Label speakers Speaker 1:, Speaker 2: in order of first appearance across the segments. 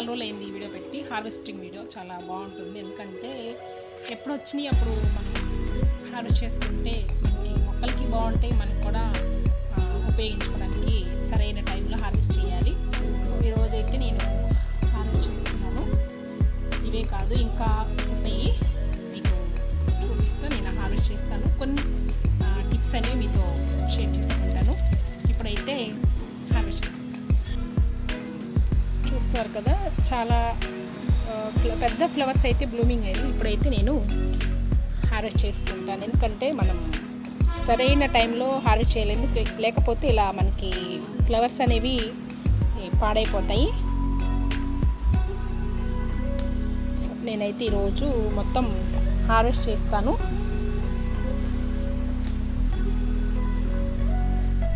Speaker 1: చాలా రోజులు అయింది ఈ వీడియో పెట్టి. హార్వెస్టింగ్ వీడియో చాలా బాగుంటుంది. ఎందుకంటే ఎప్పుడు వచ్చినాయి అప్పుడు మనం హార్వెస్ట్ చేసుకుంటే మనకి మొక్కలకి బాగుంటాయి మనకి కూడా ఉపయోగించుకోవడానికి సరైన టైంలో హార్వెస్ట్ చేయాలి. సో ఈరోజు అయితే నేను హార్వెస్ట్ చేస్తున్నాను. ఇవే కాదు ఇంకా ఉన్నాయి. మీకు చూపిస్తూ నేను హార్వెస్ట్ చేస్తాను. కొన్ని టిప్స్ అనేవి మీతో షేర్ చేసుకుంటాను. ఇప్పుడైతే హార్వెస్ట్ చేస్తాను. చూస్తారు కదా చాలా పెద్ద ఫ్లవర్స్ అయితే బ్లూమింగ్ అయ్యి ఇప్పుడైతే నేను హార్వెస్ట్ చేసుకుంటాను. ఎందుకంటే మనం సరైన టైంలో హార్వెస్ట్ చేయలేదు లేకపోతే ఇలా మనకి ఫ్లవర్స్ అనేవి పాడైపోతాయి. సో నేనైతే ఈరోజు మొత్తం హార్వెస్ట్ చేస్తాను.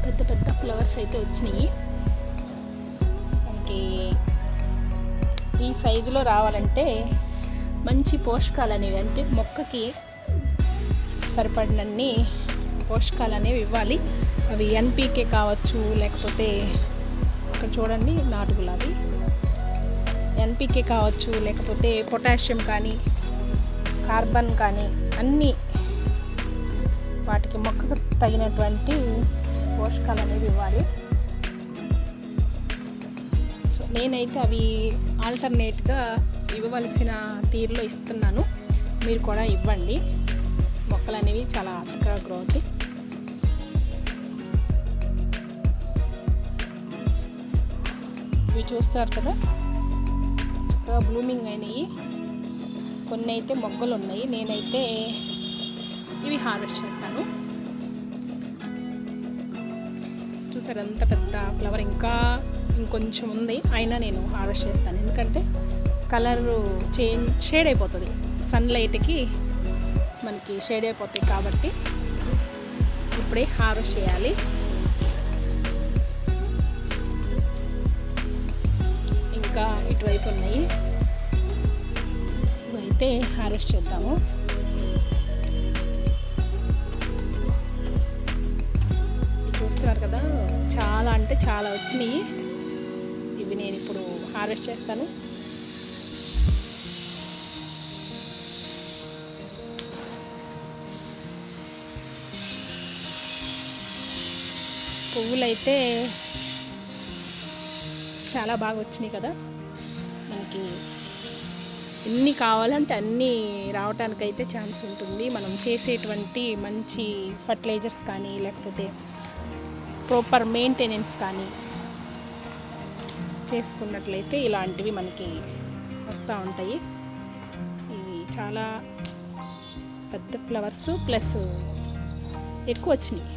Speaker 1: పెద్ద పెద్ద ఫ్లవర్స్ అయితే వచ్చినాయి. మనకి ఈ సైజులో రావాలంటే మంచి పోషకాలు అనేవి అంటే మొక్కకి సరిపడినన్ని పోషకాలు అనేవి ఇవ్వాలి. అవి ఎన్పీకే కావచ్చు లేకపోతే ఇక్కడ చూడండి నాటు గులాబీ ఎన్పికే కావచ్చు లేకపోతే పొటాషియం కానీ కార్బన్ కానీ అన్నీ వాటికి మొక్కకు తగినటువంటి పోషకాలు అనేది ఇవ్వాలి. సో నేనైతే అవి ఆల్టర్నేట్గా ఇవ్వవలసిన తీరులో ఇస్తున్నాను. మీరు కూడా ఇవ్వండి. మొక్కలు అనేవి చాలా చక్కగా గ్రో అవుతాయి. ఇవి చూస్తారు కదా? చక్కగా బ్లూమింగ్ అయినాయి. కొన్ని అయితే మొగ్గలు ఉన్నాయి. నేనైతే ఇవి హార్వెస్ట్ చేస్తాను. చూసారు? అంత పెద్ద ఫ్లవర్ ఇంకా ఇంకొంచెం ఉంది అయినా నేను హార్వెస్ట్ చేస్తాను. ఎందుకంటే కలర్ చేంజ్ షేడ్ అయిపోతుంది. సన్లైట్కి మనకి షేడ్ అయిపోతాయి కాబట్టి ఇప్పుడే హార్వెస్ట్ చేయాలి. ఇంకా ఇటువైపు ఉన్నాయి. ఇవైతే హార్వెస్ట్ చేద్దాము. చూస్తున్నారు కదా చాలా అంటే చాలా వచ్చినాయి. హార్వెస్ట్ చేస్తాను. పువ్వులైతే చాలా బాగా వచ్చినాయి కదా. మనకి ఎన్ని కావాలంటే అన్నీ రావటానికైతే ఛాన్స్ ఉంటుంది. మనం చేసేటువంటి మంచి ఫర్టిలైజర్స్ కానీ లేకపోతే ప్రాపర్ మెయింటెనెన్స్ కానీ చేసుకున్నట్లయితే ఇలాంటివి మనకి వస్తూ ఉంటాయి. ఇవి చాలా పెద్ద ఫ్లవర్స్ ప్లస్ ఎక్కువ వచ్చినాయి.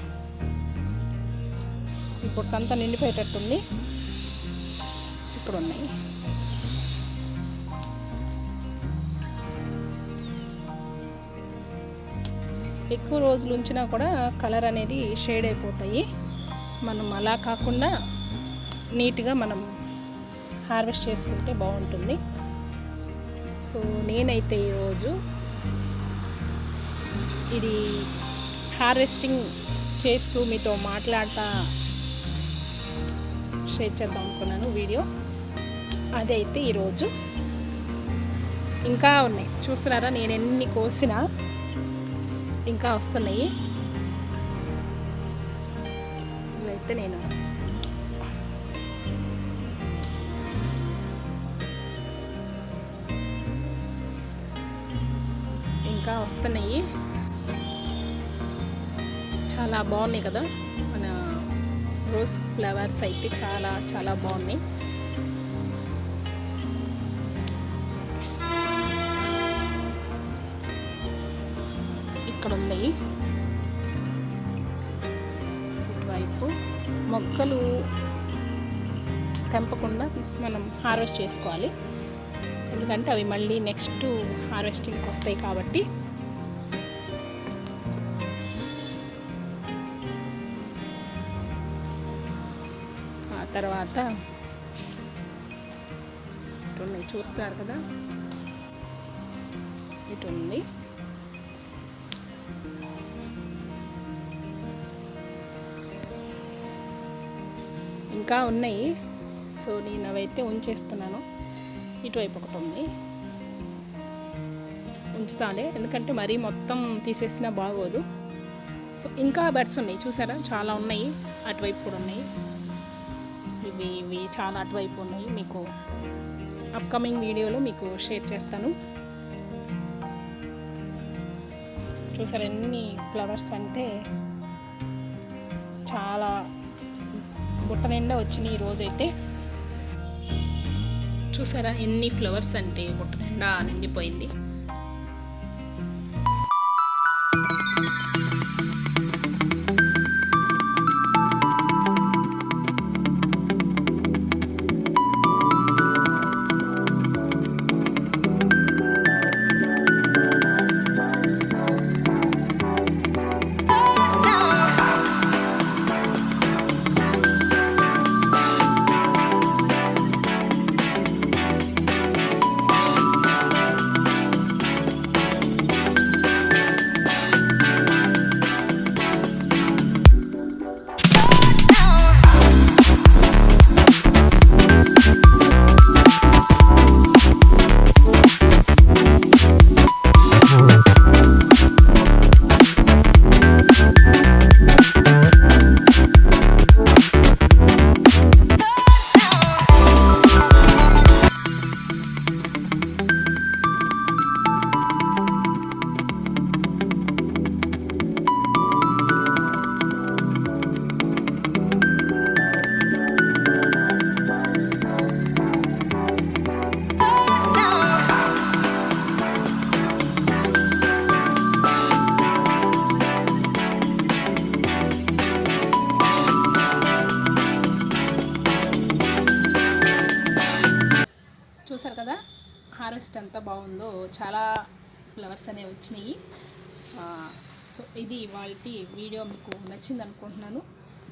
Speaker 1: ఇప్పుడు అంతా నిండిపోయేటట్టుంది. ఇక్కడ ఉన్నాయి ఎక్కువ రోజులు ఉంచినా కూడా కలర్ అనేది షేడ్ అయిపోతాయి. మనం అలా కాకుండా నీట్గా మనం హార్వెస్ట్ చేసుకుంటే బాగుంటుంది. సో నేనైతే ఈరోజు ఇది హార్వెస్టింగ్ చేస్తూ మీతో మాట్లాడతా షేర్ చేద్దాం అనుకున్నాను వీడియో. అది అయితే ఈరోజు ఇంకా ఉన్నాయి. చూస్తున్నారా? నేను ఎన్ని కోసినా ఇంకా వస్తున్నాయి. ఇవైతే నేను వస్తున్నాయి. చాలా బాగున్నాయి కదా? మన రోజ్ ఫ్లవర్స్ అయితే చాలా చాలా బాగున్నాయి. ఇక్కడ ఉన్నాయి. ఇటువైపు మొక్కలు తెంపకుండా మనం హార్వెస్ట్ చేసుకోవాలి. ఎందుకంటే అవి మళ్ళీ నెక్స్ట్ హార్వెస్టింగ్కి వస్తాయి కాబట్టి. తర్వాత ఇటున్నాయి చూస్తారు కదా. ఇటు ఉంది. ఇంకా ఉన్నాయి. సో నేను అవైతే ఉంచేస్తున్నాను. ఇటువైపు ఒకటి ఉంది. ఉంచుతాలే. ఎందుకంటే మరీ మొత్తం తీసేసినా బాగోదు. సో ఇంకా బర్డ్స్ ఉన్నాయి. చూసారా? చాలా ఉన్నాయి. అటువైపు కూడా ఉన్నాయి. ఇవి ఇవి చాలా అటువైపు ఉన్నాయి. మీకు అప్కమింగ్ వీడియోలో మీకు షేర్ చేస్తాను. చూసారా ఎన్ని ఫ్లవర్స్ అంటే చాలా బుట్ట నిండా వచ్చినాయి ఈ రోజైతే. చూసారా ఎన్ని ఫ్లవర్స్ అంటే బుట్ట నిండా నిండిపోయింది. బాగుందో చాలా ఫ్లవర్స్ అనేవి వచ్చినాయి. సో ఇది వాళ్ళ వీడియో మీకు నచ్చింది అనుకుంటున్నాను.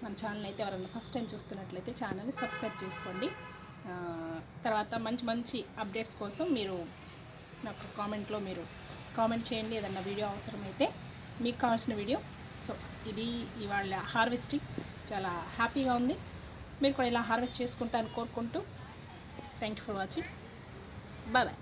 Speaker 1: మన ఛానల్ అయితే ఎవరైనా ఫస్ట్ టైం చూస్తున్నట్లయితే ఛానల్ని సబ్స్క్రైబ్ చేసుకోండి. తర్వాత మంచి మంచి అప్డేట్స్ కోసం మీరు నాకు కామెంట్లో మీరు కామెంట్ చేయండి. ఏదన్నా వీడియో అవసరమైతే మీకు కావాల్సిన వీడియో. సో ఇది ఇవాళ హార్వెస్టింగ్. చాలా హ్యాపీగా ఉంది. మీరు కూడా ఇలా హార్వెస్ట్ చేసుకుంటాను కోరుకుంటూ thank you for watching. Bye bye.